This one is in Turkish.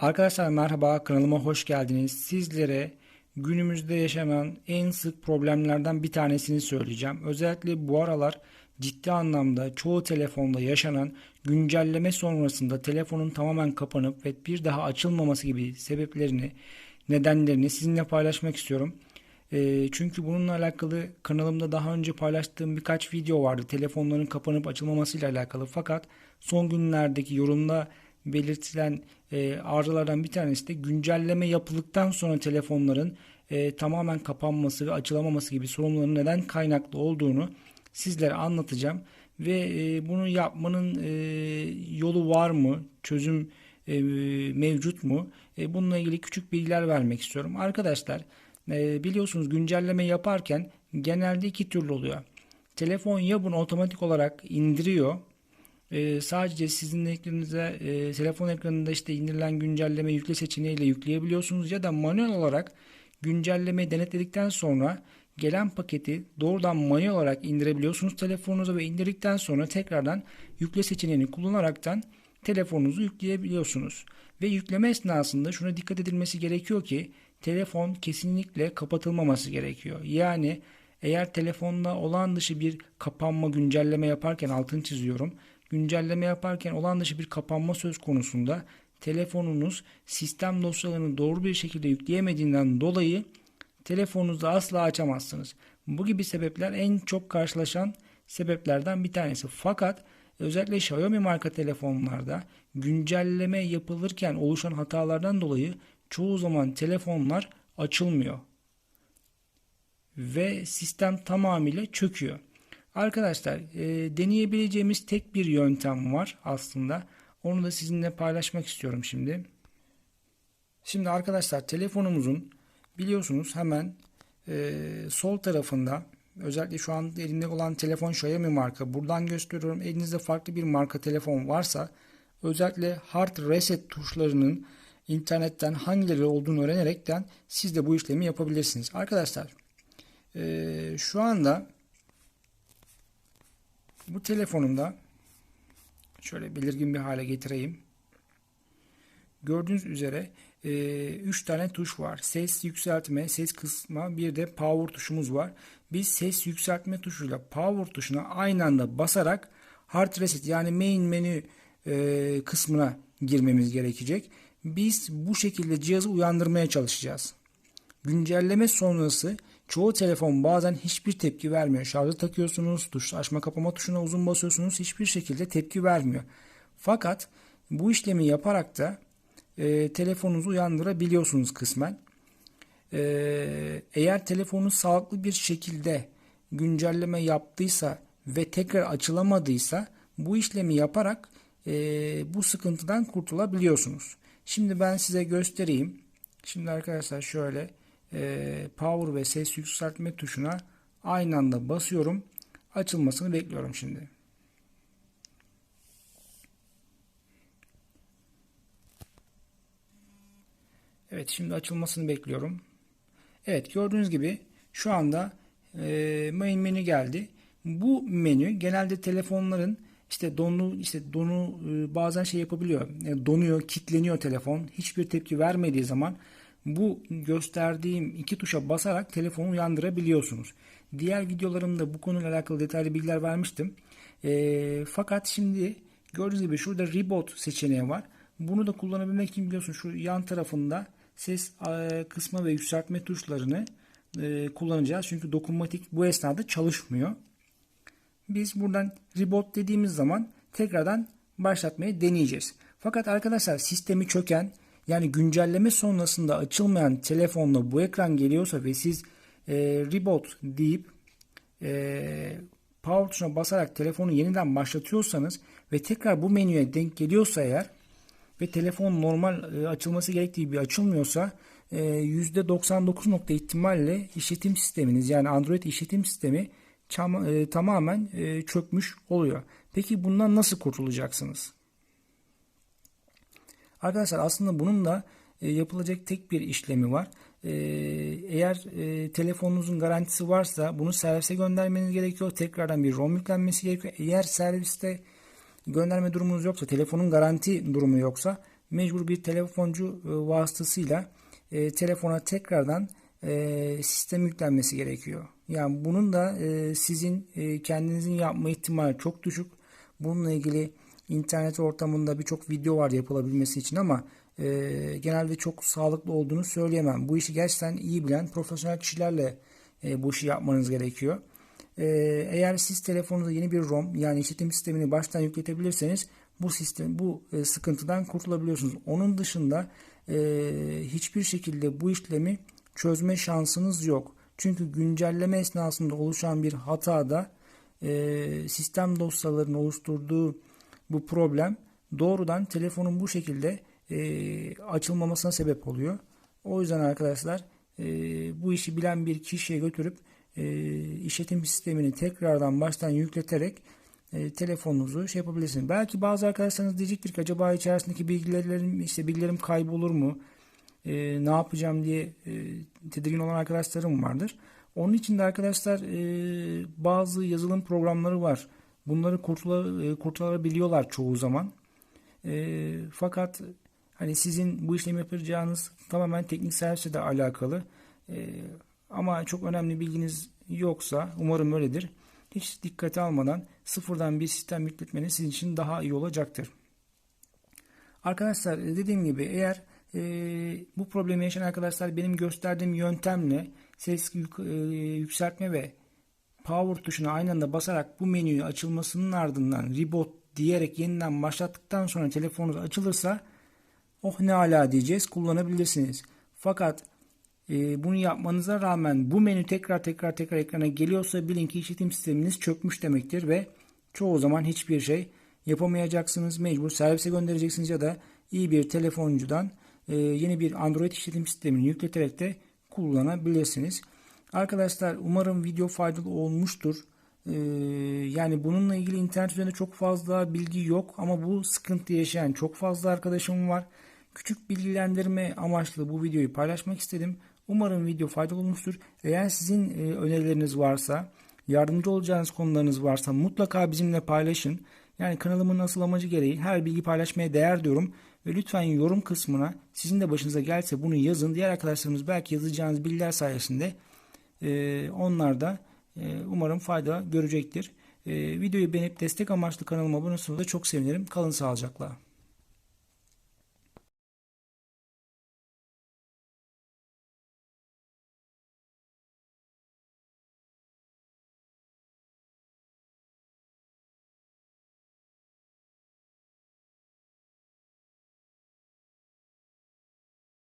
Arkadaşlar merhaba kanalıma hoş geldiniz. Sizlere günümüzde yaşanan en sık problemlerden bir tanesini söyleyeceğim. Özellikle bu aralar ciddi anlamda çoğu telefonda yaşanan güncelleme sonrasında telefonun tamamen kapanıp ve bir daha açılmaması gibi sebeplerini, nedenlerini sizinle paylaşmak istiyorum. E, çünkü bununla alakalı kanalımda daha önce paylaştığım birkaç video vardı. Telefonların kapanıp açılmamasıyla alakalı. Fakat son günlerdeki yorumda belirtilen e, arızalardan bir tanesi de güncelleme yapıldıktan sonra telefonların e, tamamen kapanması ve açılamaması gibi sorunların neden kaynaklı olduğunu sizlere anlatacağım. Ve e, bunu yapmanın e, yolu var mı? Çözüm e, mevcut mu? E, bununla ilgili küçük bilgiler vermek istiyorum. Arkadaşlar e, biliyorsunuz güncelleme yaparken genelde iki türlü oluyor. Telefon ya bunu otomatik olarak indiriyor e, sadece sizin ekranınıza e, telefon ekranında işte indirilen güncelleme yükle seçeneğiyle yükleyebiliyorsunuz ya da manuel olarak güncellemeyi denetledikten sonra gelen paketi doğrudan manuel olarak indirebiliyorsunuz telefonunuza ve indirdikten sonra tekrardan yükle seçeneğini kullanaraktan telefonunuzu yükleyebiliyorsunuz. Ve yükleme esnasında şuna dikkat edilmesi gerekiyor ki telefon kesinlikle kapatılmaması gerekiyor. Yani eğer telefonda olan dışı bir kapanma güncelleme yaparken altını çiziyorum güncelleme yaparken olan dışı bir kapanma söz konusunda telefonunuz sistem dosyalarını doğru bir şekilde yükleyemediğinden dolayı telefonunuzu asla açamazsınız. Bu gibi sebepler en çok karşılaşan sebeplerden bir tanesi. Fakat özellikle Xiaomi marka telefonlarda güncelleme yapılırken oluşan hatalardan dolayı çoğu zaman telefonlar açılmıyor. Ve sistem tamamıyla çöküyor. Arkadaşlar e, deneyebileceğimiz tek bir yöntem var aslında. Onu da sizinle paylaşmak istiyorum şimdi. Şimdi arkadaşlar telefonumuzun biliyorsunuz hemen e, sol tarafında özellikle şu an elimde olan telefon Xiaomi marka. Buradan gösteriyorum. Elinizde farklı bir marka telefon varsa özellikle hard reset tuşlarının internetten hangileri olduğunu öğrenerekten siz de bu işlemi yapabilirsiniz. Arkadaşlar e, şu anda bu telefonumda şöyle belirgin bir hale getireyim. Gördüğünüz üzere 3 e, tane tuş var. Ses yükseltme, ses kısma, bir de power tuşumuz var. Biz ses yükseltme tuşuyla power tuşuna aynı anda basarak hard reset yani main menü e, kısmına girmemiz gerekecek. Biz bu şekilde cihazı uyandırmaya çalışacağız. Güncelleme sonrası Çoğu telefon bazen hiçbir tepki vermiyor. Şarjı takıyorsunuz, tuş açma kapama tuşuna uzun basıyorsunuz hiçbir şekilde tepki vermiyor. Fakat bu işlemi yaparak da e, telefonunuzu uyandırabiliyorsunuz kısmen. E, eğer telefonunuz sağlıklı bir şekilde güncelleme yaptıysa ve tekrar açılamadıysa bu işlemi yaparak e, bu sıkıntıdan kurtulabiliyorsunuz. Şimdi ben size göstereyim. Şimdi arkadaşlar şöyle e, power ve ses yükseltme tuşuna aynı anda basıyorum. Açılmasını bekliyorum şimdi. Evet şimdi açılmasını bekliyorum. Evet gördüğünüz gibi şu anda e, main menü geldi. Bu menü genelde telefonların işte donu işte donu e, bazen şey yapabiliyor. Donuyor, kilitleniyor telefon. Hiçbir tepki vermediği zaman bu gösterdiğim iki tuşa basarak telefonu uyandırabiliyorsunuz. Diğer videolarımda bu konuyla alakalı detaylı bilgiler vermiştim. E, fakat şimdi gördüğünüz gibi şurada reboot seçeneği var. Bunu da kullanabilmek için biliyorsunuz şu yan tarafında ses e, kısma ve yükseltme tuşlarını e, kullanacağız. Çünkü dokunmatik bu esnada çalışmıyor. Biz buradan reboot dediğimiz zaman tekrardan başlatmayı deneyeceğiz. Fakat arkadaşlar sistemi çöken yani güncelleme sonrasında açılmayan telefonla bu ekran geliyorsa ve siz e, reboot deyip e, power tuşuna basarak telefonu yeniden başlatıyorsanız ve tekrar bu menüye denk geliyorsa eğer ve telefon normal e, açılması gerektiği gibi açılmıyorsa e, %99 nokta ihtimalle işletim sisteminiz yani Android işletim sistemi çam, e, tamamen e, çökmüş oluyor. Peki bundan nasıl kurtulacaksınız? Arkadaşlar aslında bunun da e, yapılacak tek bir işlemi var. E, eğer e, telefonunuzun garantisi varsa bunu servise göndermeniz gerekiyor. Tekrardan bir ROM yüklenmesi gerekiyor. Eğer serviste gönderme durumunuz yoksa, telefonun garanti durumu yoksa mecbur bir telefoncu vasıtasıyla telefona tekrardan sistem yüklenmesi gerekiyor. Yani bunun da sizin kendinizin yapma ihtimali çok düşük. Bununla ilgili internet ortamında birçok video var yapılabilmesi için ama e, genelde çok sağlıklı olduğunu söyleyemem. Bu işi gerçekten iyi bilen profesyonel kişilerle e, bu işi yapmanız gerekiyor. E, eğer siz telefonunuza yeni bir ROM yani işletim sistemini baştan yükletebilirseniz bu sistem bu e, sıkıntıdan kurtulabiliyorsunuz. Onun dışında e, hiçbir şekilde bu işlemi çözme şansınız yok. Çünkü güncelleme esnasında oluşan bir hatada e, sistem dosyalarının oluşturduğu bu problem doğrudan telefonun bu şekilde e, açılmamasına sebep oluyor. O yüzden arkadaşlar e, bu işi bilen bir kişiye götürüp e, işletim sistemini tekrardan baştan yükleterek e, telefonunuzu şey yapabilirsiniz. Belki bazı arkadaşlarınız diyecektir ki acaba içerisindeki bilgilerim işte bilgilerim kaybolur mu? E, ne yapacağım diye e, tedirgin olan arkadaşlarım vardır. Onun için de arkadaşlar e, bazı yazılım programları var. Bunları kurtula, e, kurtarabiliyorlar çoğu zaman. E, fakat hani sizin bu işlemi yapacağınız tamamen teknik servisle de alakalı. E, ama çok önemli bilginiz yoksa umarım öyledir. Hiç dikkate almadan sıfırdan bir sistem yükletmeniz sizin için daha iyi olacaktır. Arkadaşlar dediğim gibi eğer e, bu problemi yaşayan arkadaşlar benim gösterdiğim yöntemle ses yük, e, yükseltme ve power tuşuna aynı anda basarak bu menüyü açılmasının ardından reboot diyerek yeniden başlattıktan sonra telefonunuz açılırsa oh ne ala diyeceğiz kullanabilirsiniz. Fakat e, bunu yapmanıza rağmen bu menü tekrar tekrar tekrar ekrana geliyorsa bilin ki işletim sisteminiz çökmüş demektir ve çoğu zaman hiçbir şey yapamayacaksınız. Mecbur servise göndereceksiniz ya da iyi bir telefoncudan e, yeni bir Android işletim sistemini yükleterek de kullanabilirsiniz. Arkadaşlar umarım video faydalı olmuştur. Ee, yani bununla ilgili internet üzerinde çok fazla bilgi yok ama bu sıkıntı yaşayan çok fazla arkadaşım var. Küçük bilgilendirme amaçlı bu videoyu paylaşmak istedim. Umarım video faydalı olmuştur. Eğer sizin e, önerileriniz varsa, yardımcı olacağınız konularınız varsa mutlaka bizimle paylaşın. Yani kanalımın asıl amacı gereği her bilgi paylaşmaya değer diyorum. Ve lütfen yorum kısmına sizin de başınıza gelse bunu yazın. Diğer arkadaşlarımız belki yazacağınız bilgiler sayesinde e, onlar da e, umarım fayda görecektir. E, videoyu beğenip destek amaçlı kanalıma abone olursanız da çok sevinirim. Kalın sağlıcakla.